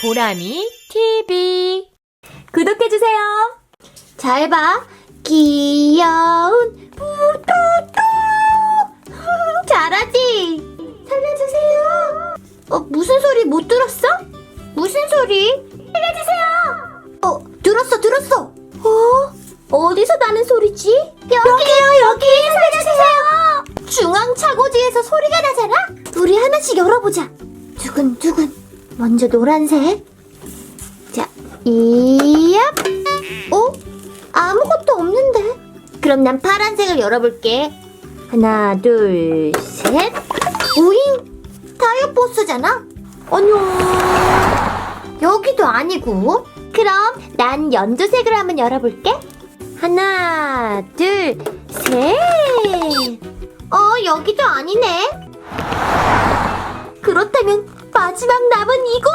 보람이 TV 구독해주세요. 잘 봐. 귀여운 부뚜뚜. 잘하지? 살려주세요. 어, 무슨 소리 못 들었어? 무슨 소리? 살려주세요. 어, 들었어, 들었어. 어? 어디서 나는 소리지? 여기요, 여기. 살려주세요. 중앙 차고지에서 소리가 나잖아? 우리 하나씩 열어보자. 두근두근. 먼저 노란색. 자, 이얍. 어? 아무것도 없는데. 그럼 난 파란색을 열어볼게. 하나, 둘, 셋. 오잉! 타이어 보스잖아? 아니요. 여기도 아니고. 그럼 난 연두색으로 한번 열어볼게. 하나, 둘, 셋. 어, 여기도 아니네. 그렇다면 마지막 남은 이곳!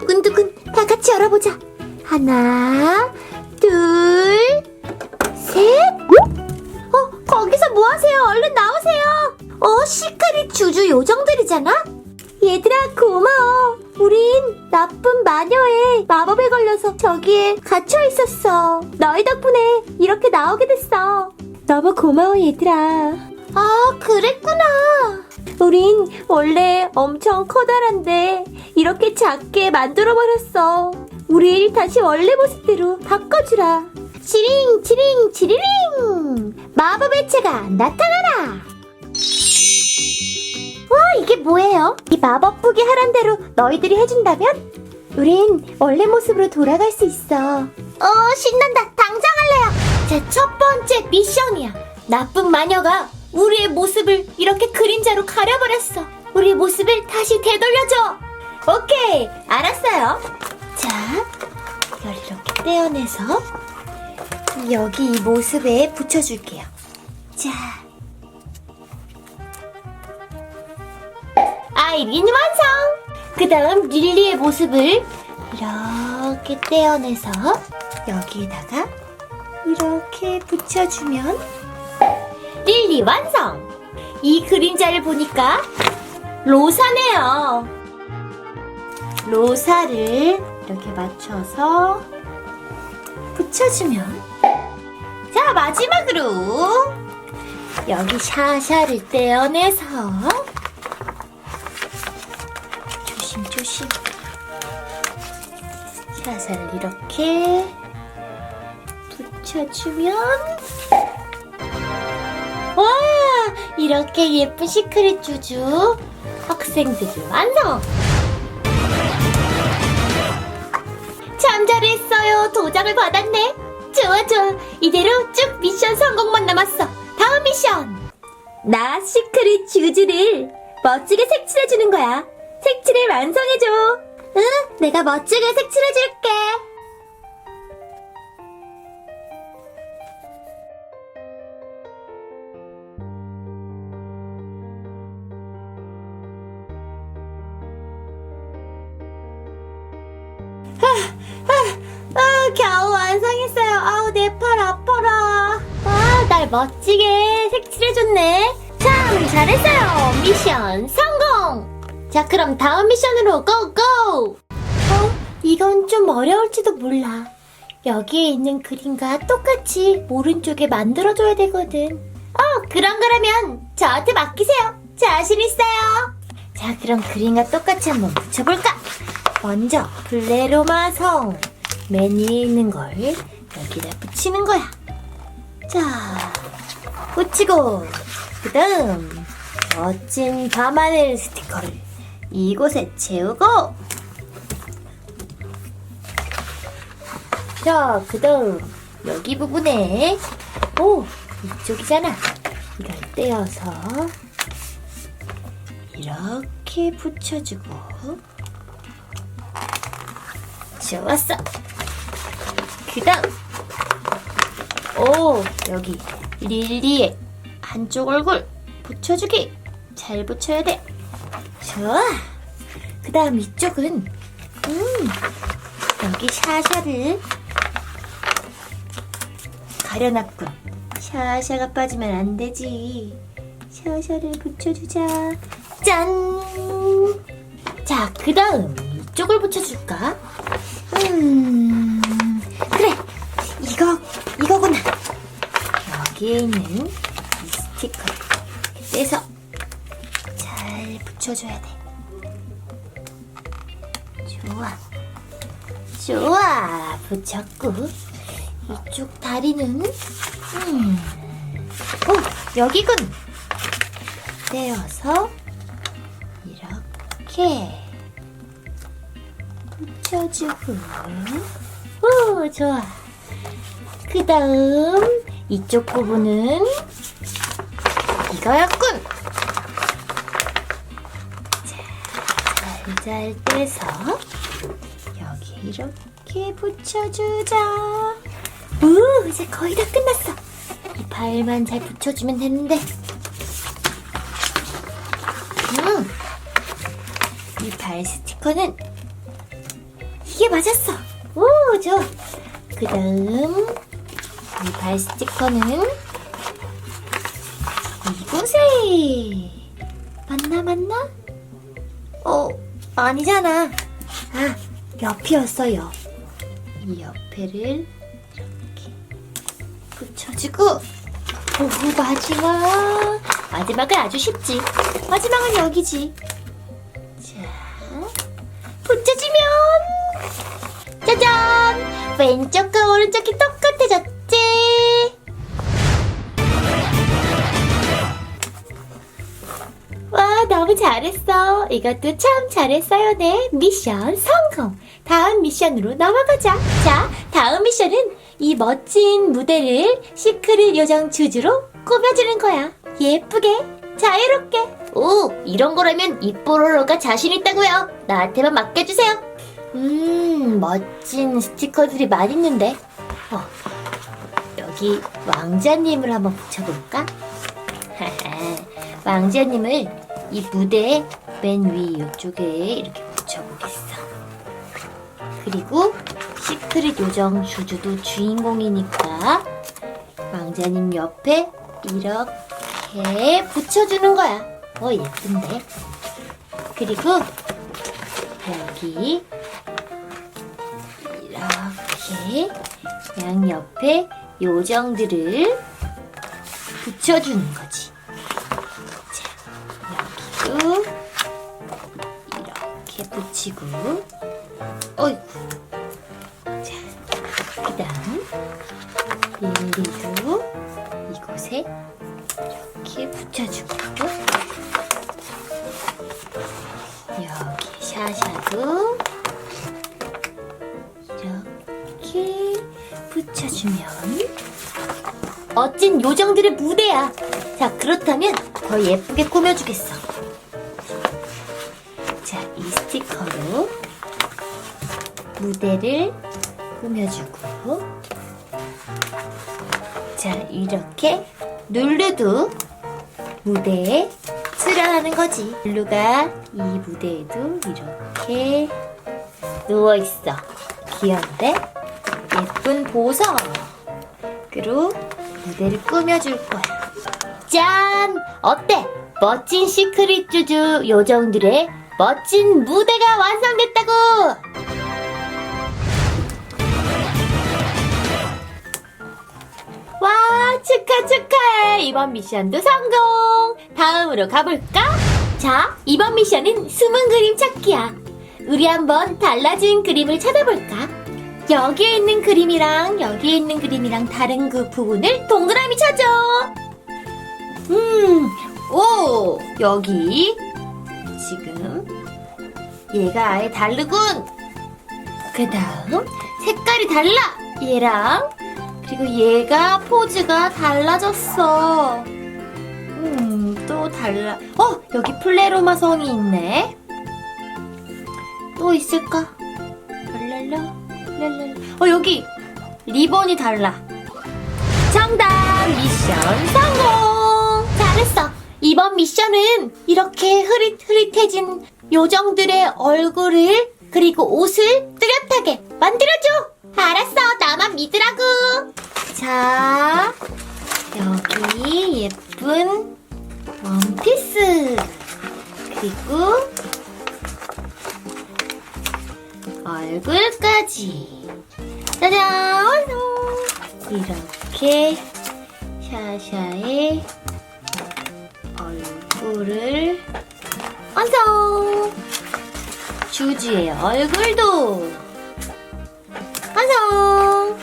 두근두근 다 같이 열어보자. 하나, 둘, 셋. 어, 거기서 뭐 하세요? 얼른 나오세요. 어, 시크릿 주주 요정들이잖아? 얘들아, 고마워. 우린 나쁜 마녀의 마법에 걸려서 저기에 갇혀 있었어. 너희 덕분에 이렇게 나오게 됐어. 너무 고마워, 얘들아. 아, 그랬구나. 우린 원래 엄청 커다란데 이렇게 작게 만들어버렸어. 우릴 다시 원래 모습대로 바꿔주라. 치링, 치링, 치리링! 마법의 채가 나타나라! 와, 이게 뭐예요? 이 마법북이 하란 대로 너희들이 해준다면? 우린 원래 모습으로 돌아갈 수 있어. 어, 신난다. 당장 할래요. 제 첫 번째 미션이야. 나쁜 마녀가 우리의 모습을 이렇게 그림자로 가려버렸어. 우리의 모습을 다시 되돌려줘. 오케이, 알았어요. 자, 이렇게 떼어내서 여기 이 모습에 붙여줄게요. 자. 아이린 완성! 그 다음 릴리의 모습을 이렇게 떼어내서 여기에다가 이렇게 붙여주면 릴리 완성! 이 그림자를 보니까 로사네요. 로사를 이렇게 맞춰서 붙여주면 자 마지막으로 여기 샤샤를 떼어내서 조심조심 샤샤를 이렇게 붙여주면 와 이렇게 예쁜 시크릿 주주 학생들이 완성 참 잘했어요. 도장을 받았네. 좋아 좋아. 이대로 쭉 미션 성공만 남았어. 다음 미션. 나 시크릿 주주를 멋지게 색칠해주는 거야. 색칠을 완성해줘. 응 내가 멋지게 색칠해줄게 멋지게 색칠해줬네. 참, 잘했어요. 미션 성공! 자, 그럼 다음 미션으로 고고! 어, 이건 좀 어려울지도 몰라. 여기에 있는 그림과 똑같이 오른쪽에 만들어줘야 되거든. 어, 그런 거라면 저한테 맡기세요. 자신 있어요. 자, 그럼 그림과 똑같이 한번 붙여볼까? 먼저 블레로마 성 맨 위에 있는 걸 여기다 붙이는 거야. 자, 붙이고 그 다음 멋진 밤하늘 스티커를 이곳에 채우고 자, 그 다음 여기 부분에 오 이쪽이잖아. 이걸 떼어서 이렇게 붙여주고 좋았어. 그 다음. 오, 여기 릴리의 한쪽 얼굴 붙여주기. 잘 붙여야 돼. 좋아. 그 다음 이쪽은, 음, 여기 샤샤를 가려놨군. 샤샤가 빠지면 안 되지. 샤샤를 붙여주자. 짠! 자, 그 다음 이쪽을 붙여줄까? 음, 여기에 있는 이 스티커 떼서 잘 붙여줘야 돼. 좋아. 좋아. 붙였고. 이쪽 다리는, 음, 오, 여기군. 떼어서, 이렇게. 붙여주고. 오, 좋아. 그 다음, 이쪽 부분은 이거였군. 자, 잘잘 떼서 여기 이렇게 붙여주자. 오, 이제 거의 다 끝났어. 이 발만 잘 붙여주면 되는데. 음, 이 발 스티커는 이게 맞았어. 오, 좋아. 그 다음, 이 발 스티커는 이곳에. 맞나, 맞나? 어, 아니잖아. 아, 옆이었어, 옆. 이 옆에를 이렇게 붙여주고, 오, 마지막. 마지막은 아주 쉽지. 마지막은 여기지. 자, 붙여주면, 짜잔! 왼쪽과 오른쪽이 똑같아졌 지? 와, 너무 잘했어. 이것도 참 잘했어요, 네. 미션 성공. 다음 미션으로 넘어가자. 자, 다음 미션은 이 멋진 무대를 시크릿 요정 주주로 꾸며주는 거야. 예쁘게, 자유롭게. 오, 이런 거라면 이뽀로로가 자신 있다고요. 나한테만 맡겨주세요. 음, 멋진 스티커들이 많이 있는데. 어, 여기 왕자님을 한번 붙여볼까? 왕자님을 이 무대 맨위 이쪽에 이렇게 붙여보겠어. 그리고 시크릿 요정 주주도 주인공이니까 왕자님 옆에 이렇게 붙여주는 거야. 어, 예쁜데? 그리고 여기 이렇게 양 옆에 요정들을 붙여주는 거지. 자, 여기도 이렇게 붙이고, 어이구. 자, 그 다음, 릴리도 이곳에 멋진 요정들의 무대야. 자, 그렇다면 더 예쁘게 꾸며주겠어. 자, 이 스티커로 무대를 꾸며주고 자, 이렇게 룰루도 무대에 출연하는 거지. 룰루가 이 무대에도 이렇게 누워있어. 귀여운데? 예쁜 보석. 그리고 무대를 꾸며줄 거야. 짠! 어때? 멋진 시크릿 주주 요정들의 멋진 무대가 완성됐다고! 와, 축하, 축하해! 이번 미션도 성공! 다음으로 가볼까? 자, 이번 미션은 숨은 그림 찾기야. 우리 한번 달라진 그림을 찾아볼까? 여기에 있는 그림이랑 여기에 있는 그림이랑 다른 그 부분을 동그라미 찾아. 음, 오, 여기 지금 얘가 아예 다르군. 그 다음 색깔이 달라. 얘랑 그리고 얘가 포즈가 달라졌어. 음, 또 달라. 어, 여기 플레로마 성이 있네. 또 있을까? 랄랄라, 어, 여기 리본이 달라. 정답! 미션 성공! 잘했어. 이번 미션은 이렇게 흐릿흐릿해진 요정들의 얼굴을 그리고 옷을 뚜렷하게 만들어줘! 알았어. 나만 믿으라고. 자, 여기 예쁜 원피스. 그리고 얼굴까지. 짜잔! 이렇게 샤샤의 얼굴을 완성! 주지의 얼굴도 완성!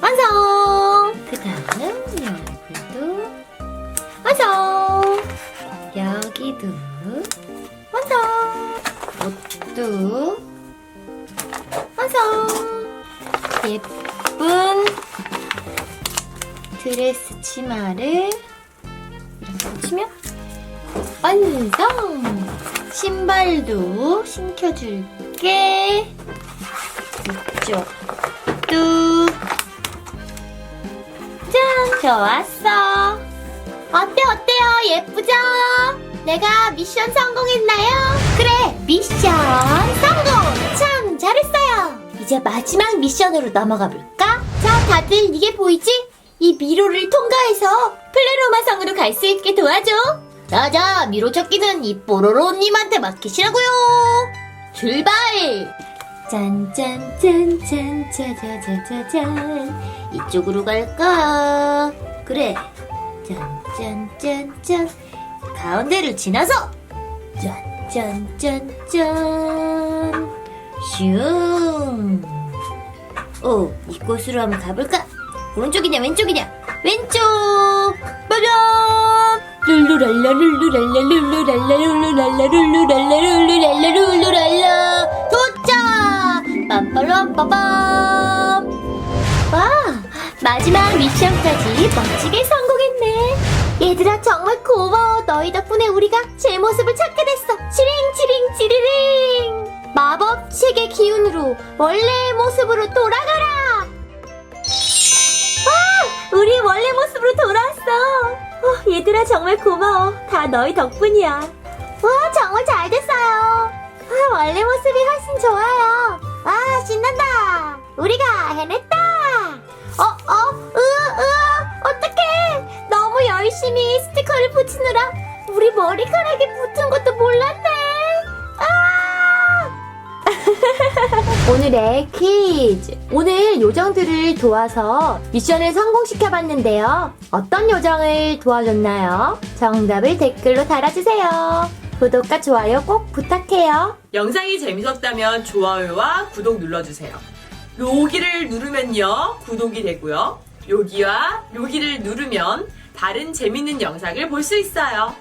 완성! 그 다음 이 얼굴도 완성! 옷도 완성! 예쁜 드레스 치마를 이렇게 붙이면 완성! 신발도 신겨줄게. 이쪽도 짠! 좋았어. 어때 어때요? 예쁘죠? 내가 미션 성공했나요? 미션 성공! 참 잘했어요. 이제 마지막 미션으로 넘어가 볼까? 자 다들 이게 보이지? 이 미로를 통과해서 플레로마 성으로 갈 수 있게 도와줘. 자자 미로 찾기는 이 뽀로로님한테 맡기시라고요. 출발! 짠짠짠짠 짜자자자잔 이쪽으로 갈까? 그래 짠짠짠짠 가운데를 지나서 짠 짠짠짠. 슝. 오, 이곳으로 한번 가볼까? 오른쪽이냐 왼쪽이냐? 왼쪽! 빠밤! 룰루랄라 룰루랄라 룰루랄라 룰루랄라 룰루랄라 룰루랄라 룰루랄라. 도착! 빰빠람 빠밤. 와 마지막 미션까지 멋지게 성공했네 얘들아 정말 고마워. 너희 덕분에 우리가 제 모습을 찾게 됐어. 치링 치링 치리링. 마법 책의 기운으로 원래의 모습으로 돌아가라. 아 우리 원래 모습으로 돌아왔어. 어, 얘들아 정말 고마워. 다 너희 덕분이야. 와 정말 잘 됐어요. 아, 원래 모습이 훨씬 좋아요. 와 신난다. 우리가 해냈다. 어, 어, 스티커를 붙이느라 우리 머리카락이 붙은 것도 몰랐네. 아! 오늘의 퀴즈. 오늘 요정들을 도와서 미션을 성공시켜봤는데요. 어떤 요정을 도와줬나요? 정답을 댓글로 달아주세요. 구독과 좋아요 꼭 부탁해요. 영상이 재밌었다면 좋아요와 구독 눌러주세요. 여기를 누르면요, 구독이 되고요. 여기와 여기를 누르면 다른 재밌는 영상을 볼 수 있어요.